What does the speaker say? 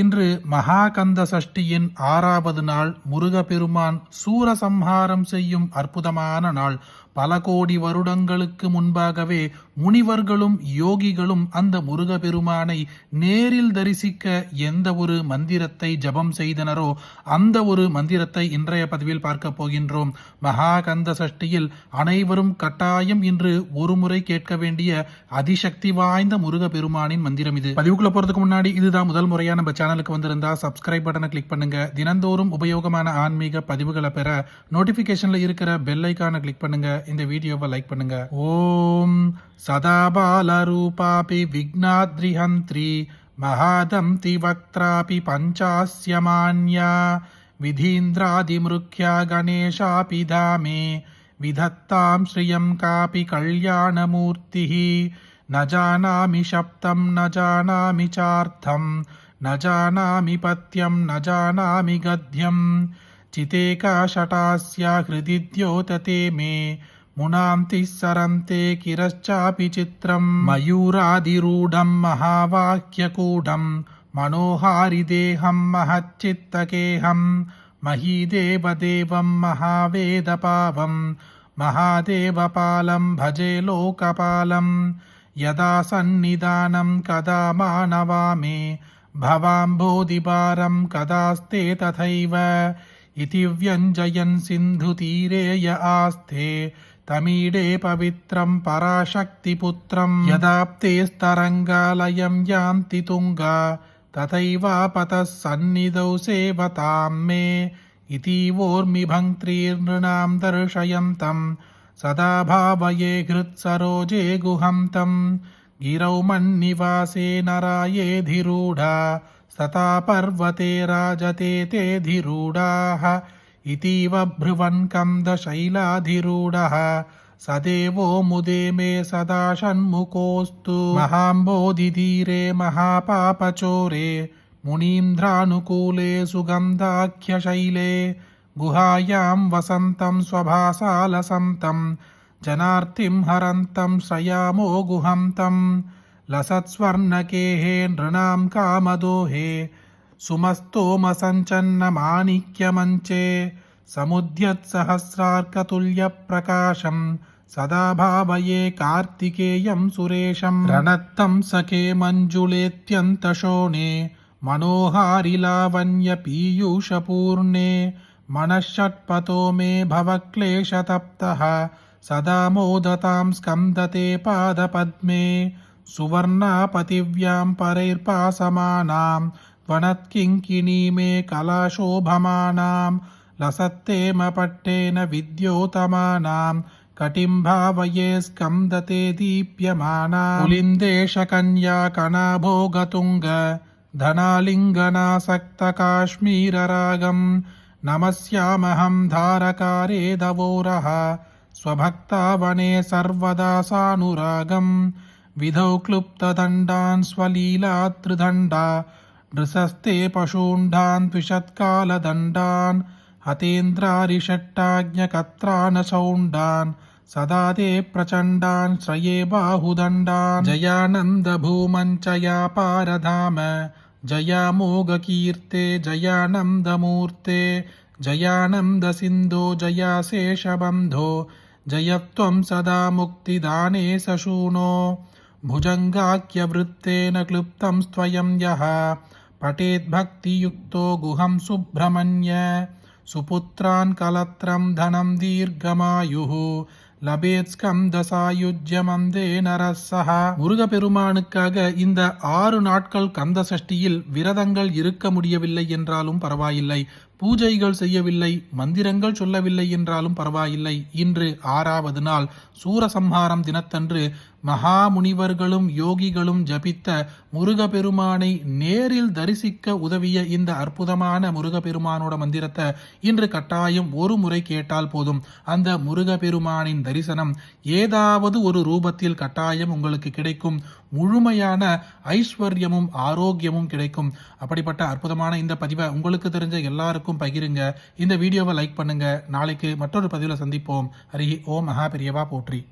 இன்று மகாகந்த சஷ்டியின் ஆறாவது நாள் முருகப்பெருமான் சூரசம்ஹாரம் செய்யும் அற்புதமான நாள். பல கோடி வருடங்களுக்கு முன்பாகவே முனிவர்களும் யோகிகளும் அந்த முருகபெருமானை நேரில் தரிசிக்க எந்த ஒரு மந்திரத்தை ஜபம் செய்தனரோ அந்த ஒரு மந்திரத்தை இன்றைய பதிவில் பார்க்க போகின்றோம். மகாகந்த சஷ்டியில் அனைவரும் கட்டாயம் இன்று ஒரு முறை கேட்க வேண்டிய அதிசக்தி வாய்ந்த முருகப்பெருமானின் மந்திரம் இது. பதிவுக்குள்ள போறதுக்கு முன்னாடி இதுதான் முதல் முறையா நம்ம சேனலுக்கு வந்திருந்தா சப்ஸ்கிரைப் பட்டனை கிளிக் பண்ணுங்க. தினந்தோறும் உபயோகமான ஆன்மீக பதிவுகளை பெற நோட்டிபிகேஷன்ல இருக்கிற பெல் ஐக்கான கிளிக் பண்ணுங்க. இந்த வீடியோவை லைக் பண்ணுங்க ஓம் சதாபால ரூபாபி விக்னாத்ரிஹந்திரி மகாதந்தி வக்த்ராபி பஞ்சாஸ்யமான்யா विधीन्द्रादिमृख्या गणेशापि धामे विधत्तां श्रियं कापि कल्याणमूर्तिः न जानामि शब्दं न जानामि चार्थं न जानामि पत्यं न जानामि गद्यं चितेका शटास्या हृदि द्योतते मे मुनां तिस्सरन्ते किरश्चापि चित्रं मयूरादिरूढं महावाक्यकूढं मनोहारिदेहं महच्चित्तकेहं महीदेवदेवं महावेदपावं महादेवपालं भजे लोकपालं यदा सन्निधानं कदा मानवामे भवाम्बोधिभारं कदास्ते तथैव इति व्यञ्जयन् सिन्धुतीरे य आस्ते तमीडे पवित्रं पराशक्तिपुत्रं यदाप्तेस्तरङ्गालयं यान्ति तुङ्गा तथैवापतः सन्निधौ सेवतां मे इतीवोर्मिभङ्क्तीर्नृणां दर्शयन्तं सदा भावये हृत्सरोजे गुहं तं गिरौ मन्निवासे नरायेधिरूढा सता पर्वते राजते तेऽधिरूढाः इतीव भ्रुवन् कन्दशैलाधिरूढः सदेवो मुदे मे सदा षण्मुखोऽस्तु महाम्बोधिधीरे महापापचोरे मुनीन्द्रानुकूले सुगन्धाख्यशैले गुहायां वसन्तं स्वभासालसन्तं జనార్తిం హరంతం శ్రయామో గుహంతం లసత్స్వర్ణకేహే నృణాం కామదోహే సుమస్తోమసంచన్నమాణిక్యమంచే సముద్యత్సహస్రార్కతుల్యప్రకాశం సదా భావయే కార్తికేయం సురేశం రణత్తం సఖే మంజుళేత్యంతశోణే మనోహారిలావన్యపీయూషపూర్ణే మనఃషట్పతో మే భవక్లేశతప్తః सदा मोदतां स्कन्दते पादपद्मे सुवर्णापतिव्यां परैर्पासमानां वनत्किङ्किणी मे कलाशोभमानां लसत्तेमपट्टेन विद्योतमानां कटिं भावये स्कन्दते दीप्यमाना पुलिन्देशकन्या कणाभोगतुङ्ग धनालिङ्गनासक्तकाश्मीररागं नमस्यामहं धारकारे दवोरः स्वभक्तावने सर्वदा सानुरागं विधौ क्लुप्तदण्डान् स्वलीलात्रिदण्डा नृसस्ते पशूण्डान् द्विषत्कालदण्डान्। हतेन्द्रारिषट्टाज्ञकत्रानसौण्डान् सदा ते प्रचण्डान् श्रये बाहुदण्डान्। जयानन्दभूमञ्चयापारधाम। जयामोगकीर्ते जयानन्दमूर्ते। जयानन्दसिन्धो जयाशेषबन्धो जयत्वं सदा मुक्तिदाने सशूनो भुजङ्गाख्यवृत्तेन क्लुप्तं स्वयं यः पठेद्भक्तियुक्तो गुहं सुब्रह्मण्य सुपुत्रान् कलत्रं धनं दीर्घमायुः லபேத் ஸ்கந்த சாயுஜ்யமந்தே நரசஹா முருகப்பெருமானுக்காக இந்த ஆறு நாட்கள் கந்த சஷ்டியில் விரதங்கள் இருக்க முடியவில்லை என்றாலும் பரவாயில்லை பூஜைகள் செய்யவில்லை மந்திரங்கள் சொல்லவில்லை என்றாலும் பரவாயில்லை. இன்று ஆறாவது நாள். சூரசம்ஹாரம் தினத்தன்று மகா முனிவர்களும் யோகிகளும் ஜபித்த முருகப்பெருமானை நேரில் தரிசிக்க உதவிய இந்த அற்புதமான முருகப்பெருமானோட மந்திரத்தை இன்று கட்டாயம் ஒரு முறை கேட்டால் போதும். அந்த முருகப்பெருமானின் தரிசனம் ஏதாவது ஒரு ரூபத்தில் கட்டாயம் உங்களுக்கு கிடைக்கும். முழுமையான ஐஸ்வர்யமும் ஆரோக்கியமும் கிடைக்கும். அப்படிப்பட்ட அற்புதமான இந்த பதிவை உங்களுக்கு தெரிஞ்ச எல்லாருக்கும் பகிருங்க. இந்த வீடியோவை லைக் பண்ணுங்க. நாளைக்கு மற்றொரு பதிவில் சந்திப்போம். ஹரி ஓம் மகா பெரியவா போற்றி.